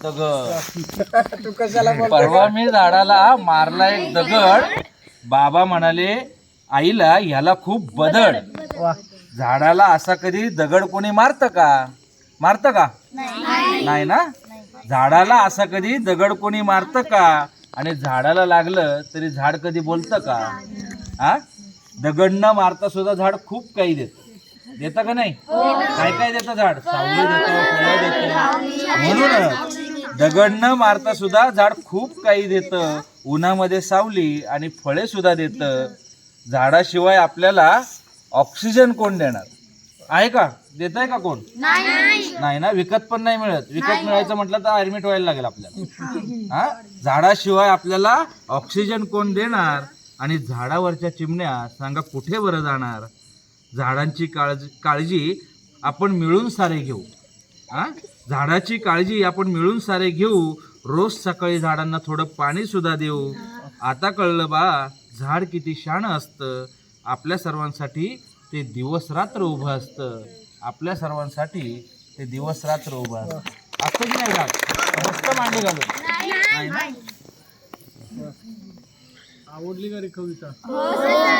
दगड. तू कशाला परवा मी झाडाला मारला एक दगड. बाबा म्हणाले आईला ह्याला खूप बदड. वा. झाडाला असा कधी दगड कोणी मारतं का? मारतं का? नाही. ना? झाडाला असा कधी दगड कोणी मारतं का? आणि झाडाला लागलं तरी झाड कधी बोलतं का? हा दगड न मारता सुद्धा झाड खूप काही देत. देतं का नाही? काय काय देतं झाड? सावली देतं फळं देतं. म्हणून दगड न मारता सुद्धा झाड खूप काही देतं. उन्हामध्ये सावली आणि फळे सुद्धा देतं. झाडाशिवाय आपल्याला ऑक्सिजन कोण देणार? आहे का? देत आहे का कोण? नाही. ना? विकत पण नाही मिळत. विकत मिळायचं म्हटलं तर ऍडमिट व्हायला लागेल आपल्याला. हा? झाडाशिवाय आपल्याला ऑक्सिजन कोण देणार? आणि झाडावरच्या चिमण्या सांगा कुठे बरं जाणार? झाडांची काळजी काळजी आपण मिळून सारे घेऊ. हा? झाडाची काळजी आपण मिळून सारे घेऊ. रोज सकाळी झाडांना थोडं पाणी सुद्धा देऊ. आता कळलं बा झाड किती शान असतं. आपल्या सर्वांसाठी ते दिवस रात्र उभं असतं. आपल्या सर्वांसाठी ते दिवस रात्र उभं असतं. की नाही झाड मस्त मांडी घालून. ना? आवडली का रे कविता?